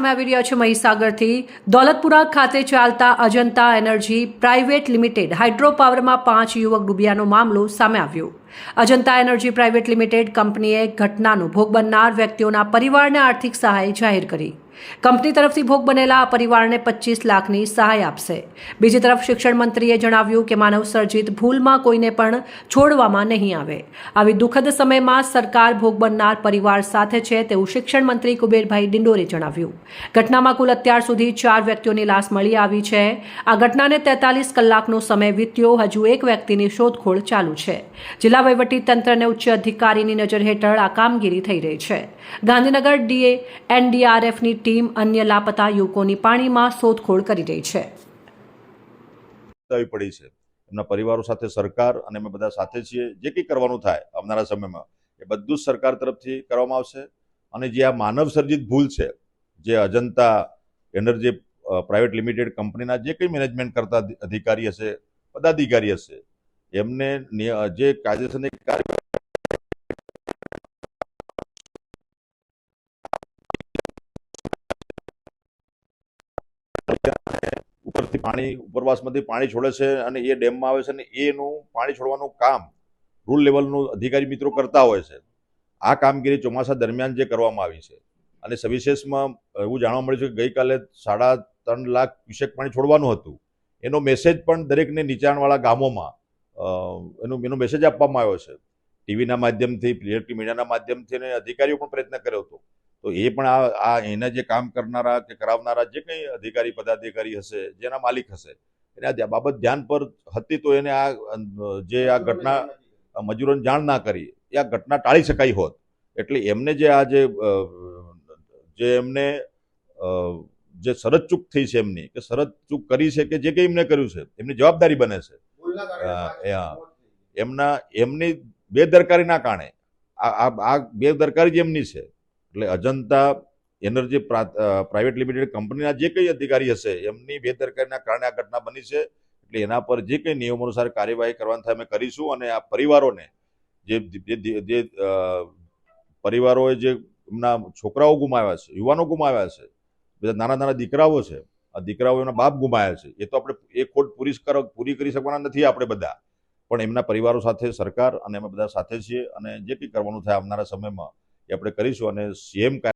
સામે આવી રહ્યા છીએ મહીસાગરથી. દોલતપુરા ખાતે ચાલતા અજંતા એનર્જી પ્રાઇવેટ લિમિટેડ હાઇડ્રોપાવરમાં પાંચ યુવક ડૂબ્યાનો મામલો સામે આવ્યો. અજંતા એનર્જી પ્રાઇવેટ લિમિટેડ કંપનીએ ઘટનાનો ભોગ બનનાર વ્યક્તિઓના પરિવારને આર્થિક સહાય જાહેર કરી. કંપની તરફથી ભોગ બનેલા આ પરિવારને પચીસ લાખની સહાય આપશે. બીજી તરફ શિક્ષણ મંત્રીએ જણાવ્યું કે માનવ સર્જિત ભૂલમાં કોઈને પણ છોડવામાં નહીં આવે. આવી દુઃખદ સમયમાં સરકાર ભોગ બનનાર પરિવાર સાથે છે તેવું શિક્ષણ મંત્રી કુબેરભાઈ ડિંડોરે જણાવ્યું. ઘટનામાં કુલ અત્યાર સુધી ચાર વ્યક્તિઓની લાશ મળી આવી છે. આ ઘટનાને તેતાલીસ કલાકનો સમય વીત્યો, હજુ એક વ્યક્તિની શોધખોળ ચાલુ છે. જિલ્લા વહીવટી તંત્રને ઉચ્ચ અધિકારીની નજર હેઠળ આ કામગીરી થઈ રહી છે. ગાંધીનગર ડીએ એનડીઆરએફની ટીમ અન્ય લાપતા યુવકોની પાણીમાં શોધખોળ કરી રહી છે. પડી છે. એમના પરિવારો સાથે સરકાર અને અમે બધા સાથે છીએ. જે કંઈ કરવાનું થાય આવનારા સમયમાં એ બધું જ સરકાર તરફથી કરવામાં આવશે. અને જે આ માનવ સર્જિત ભૂલ છે, જે અજંતા એનર્જી પ્રાઇવેટ લિમિટેડ કંપનીના જે કંઈ મેનેજમેન્ટ કરતા અધિકારી હશે, પદાધિકારી હશે, એમને જે કાયદેસરની કાર્ય ઉપરથી પાણી, ઉપરવાસમાંથી પાણી છોડે છે અને એ ડેમમાં આવે છે અને એનું પાણી છોડવાનું કામ રૂલ લેવલનું અધિકારી મિત્રો કરતા હોય છે. આ કામગીરી ચોમાસા દરમિયાન જે કરવામાં આવી છે અને સવિશેષમાં એવું જાણવા મળ્યું છે કે ગઈકાલે સાડા ત્રણ લાખ ક્યુસેક પાણી છોડવાનું હતું. એનો મેસેજ પણ દરેકને નીચાણવાળા ગામોમાં એનો એનો મેસેજ આપવામાં આવ્યો છે. ટીવીના માધ્યમથી ઇલેક્ટ્રિક મીડિયાના માધ્યમથી અને અધિકારીઓ પણ પ્રયત્ન કર્યો હતો. તો એ પણ આ આ એના જે કામ કરનારા કે કરાવનારા જે કંઈ અધિકારી પદાધિકારી હશે જેના માલિક હશે એને આ બાબત ધ્યાન પર હતી તો એને આ જે આ ઘટના મજૂરોને જાણ ના કરી એ આ ઘટના ટાળી શકાઈ હોત. એટલે એમને જે આ જે જે એમને જે શરત ચૂક થઈ છે એમની કે શરત ચૂક કરી છે કે જે કંઈ એમને કર્યું છે એમની જવાબદારી બને છે. એમના એમની બેદરકારીના કારણે આ આ આ બેદરકારી જ એમની છે. એટલે અજંતા એનર્જી પ્રાઇવેટ લિમિટેડ કંપનીના જે કંઈ અધિકારી હશે, એમની બેદરકારીના કારણે આ ઘટના બની છે. એટલે એના પર જે કંઈ નિયમો અનુસાર કાર્યવાહી કરવાની થાય અમે કરીશું અને આ પરિવારોને જે જે પરિવારોએ જે એમના છોકરાઓ ગુમાવ્યા છે, યુવાનો ગુમાવ્યા છે, બધા નાના નાના દીકરાઓ છે, આ દીકરાઓ એના બાપ ગુમાયા છે, એ તો આપણે એ ખોટ પૂરી પૂરી કરી શકવાના નથી આપણે બધા. પણ એમના પરિવારો સાથે સરકાર અને અમે બધા સાથે છીએ અને જે કંઈ કરવાનું થાય આવનારા સમયમાં આપણે કરીશું અને સીએમ